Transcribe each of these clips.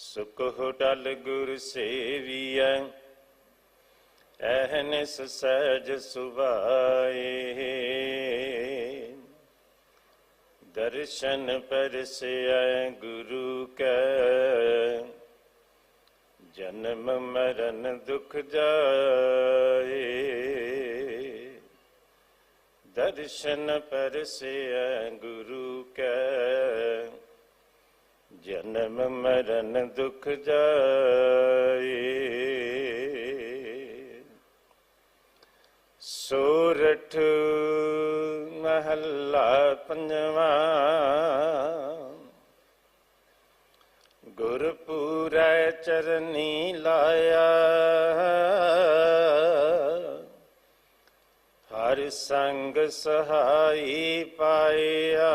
ਸੁਖ ਡਲ ਗੁਰ ਸੇਵੀਐ ਐਹਨਿਸ ਸਹਿਜ ਸੁਭਾਏ। ਦਰਸ਼ਨ ਪਰਸਿਐ ਗੁਰੂ ਕੈ, ਜਨਮ ਮਰਨ ਦੁਖ ਜਾਏ। ਦਰਸ਼ਨ ਪਰਸਿਐ ਗੁਰੂ ਕੈ ਜਨਮ ਮਰਨ ਦੁਖ ਜਾਏ। ਸੋਰਠ ਮਹੱਲਾ ਪੰਜਵਾਂ। ਗੁਰਪੂਰੈ ਚਰਨੀ ਲਾਇਆ। ਹਰ ਸੰਗ ਸਹਾਈ ਪਾਇਆ।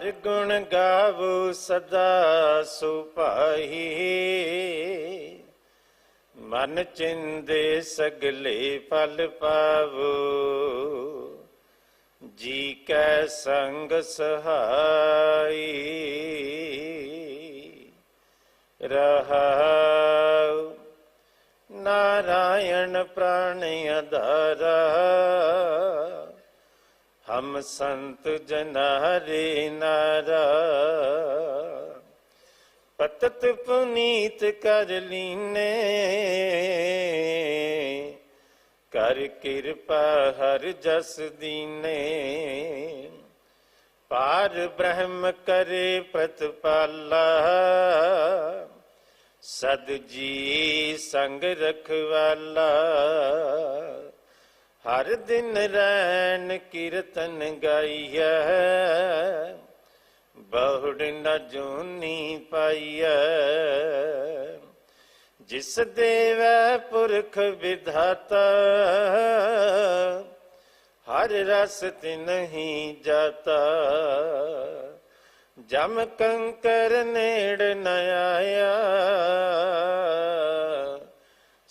ਹਰ ਗੁਣ ਗਾਵੋ ਸਦਾ ਸੁਭਾਈ। ਮਨ ਚਿੰਦੇ ਸਗਲੇ ਫਲ ਪਾਵੋ। ਜੀ ਕੈ ਸੰਗ ਸਹਾਈ। ਰਹਾਉ ਨਾਰਾਇਣ ਪ੍ਰਾਣ ਅਧਾਰਾ। ਹਮ ਸੰਤ ਜਨ ਹਰੇ ਨਾਰਾ, ਪਤਤ ਪੁਨੀਤ ਕਰ ਲੀਨੇ, ਕਰ ਕਿਰਪਾ ਹਰ ਜਸ ਦੀਨੇ। ਪਾਰ ਬ੍ਰਹਮ ਕਰੇ ਪ੍ਰਤਪਾਲਾ ਸਦ ਜੀ ਸੰਗ ਰਖਵਾਲਾ। ਹਰ ਦਿਨ ਰੈਣ ਕੀਰਤਨ ਗਾਈਐ, ਬਹੁੜ ਨਾ ਜੂਨੀ ਪਾਈਐ। ਜਿਸ ਦੇਵੈ ਪੁਰਖ ਵਿਧਾਤਾ, ਹਰ ਰਸ ਨਹੀਂ ਜਾਤਾ। ਜਮ ਕੰਕਰ ਨੇੜ ਨ ਆਇਆ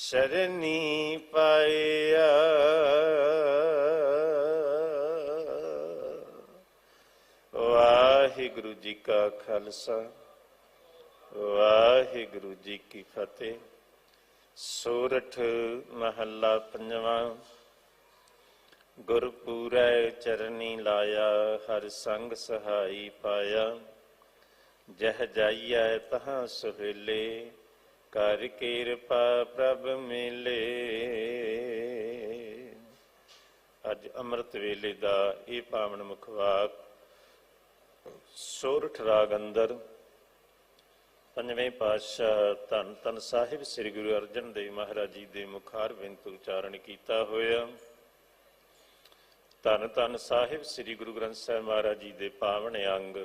ਸ਼ਰਨੀ ਪਾਇਆ ਵਾਹਿਗੁਰੂ ਜੀ ਕਾ ਖਾਲਸਾ, ਵਾਹਿਗੁਰੂ ਜੀ ਕੀ ਫਤਿਹ। ਸੋਰਠ ਮਹੱਲਾ ਪੰਜਵਾਂ, ਗੁਰਪੂਰੈ ਚਰਨੀ ਲਾਇਆ, ਹਰ ਸੰਗ ਸਹਾਈ ਪਾਇਆ। ਜਹ ਜਾਈਐ ਤਹਾਂ ਸੁਹੇਲੇ ਕਰ ਕਿਰਪਾ ਪ੍ਰਭ ਮਿਲੇ। ਅੱਜ ਅੰਮ੍ਰਿਤ ਵੇਲੇ ਦਾ ਇਹ ਪਾਵਨ ਮੁਖਵਾਕ ਸੋਰਠ ਰਾਗ ਅੰਦਰ ਪੰਜਵੇਂ ਪਾਤਸ਼ਾਹ ਧੰਨ ਧੰਨ ਸਾਹਿਬ ਸ੍ਰੀ ਗੁਰੂ ਅਰਜਨ ਦੇਵ ਮਹਾਰਾਜ ਜੀ ਦੇ ਮੁਖਾਰ ਬਿੰਤ ਉਚਾਰਨ ਕੀਤਾ ਹੋਇਆ। ਧੰਨ ਧੰਨ ਸਾਹਿਬ ਸ੍ਰੀ ਗੁਰੂ ਗ੍ਰੰਥ ਸਾਹਿਬ ਮਹਾਰਾਜ ਜੀ ਦੇ ਪਾਵਨ ਅੰਗ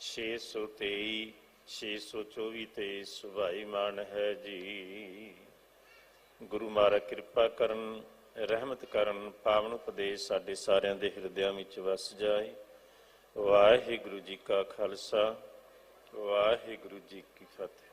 623 624 ਤੇ ਸੁਭਾਈ ਮਾਨ ਹੈ ਜੀ। ਗੁਰੂ ਮਹਾਰਾਜ ਕਿਰਪਾ ਕਰਨ, ਰਹਿਮਤ ਕਰਨ, ਪਾਵਨ ਉਪਦੇਸ਼ ਸਾਡੇ ਸਾਰਿਆਂ ਦੇ ਹਿਰਦਿਆਂ ਵਿੱਚ ਵਸ ਜਾਏ। ਵਾਹਿਗੁਰੂ ਜੀ ਕਾ ਖਾਲਸਾ, ਵਾਹਿਗੁਰੂ ਜੀ ਕੀ ਫਤਿਹ।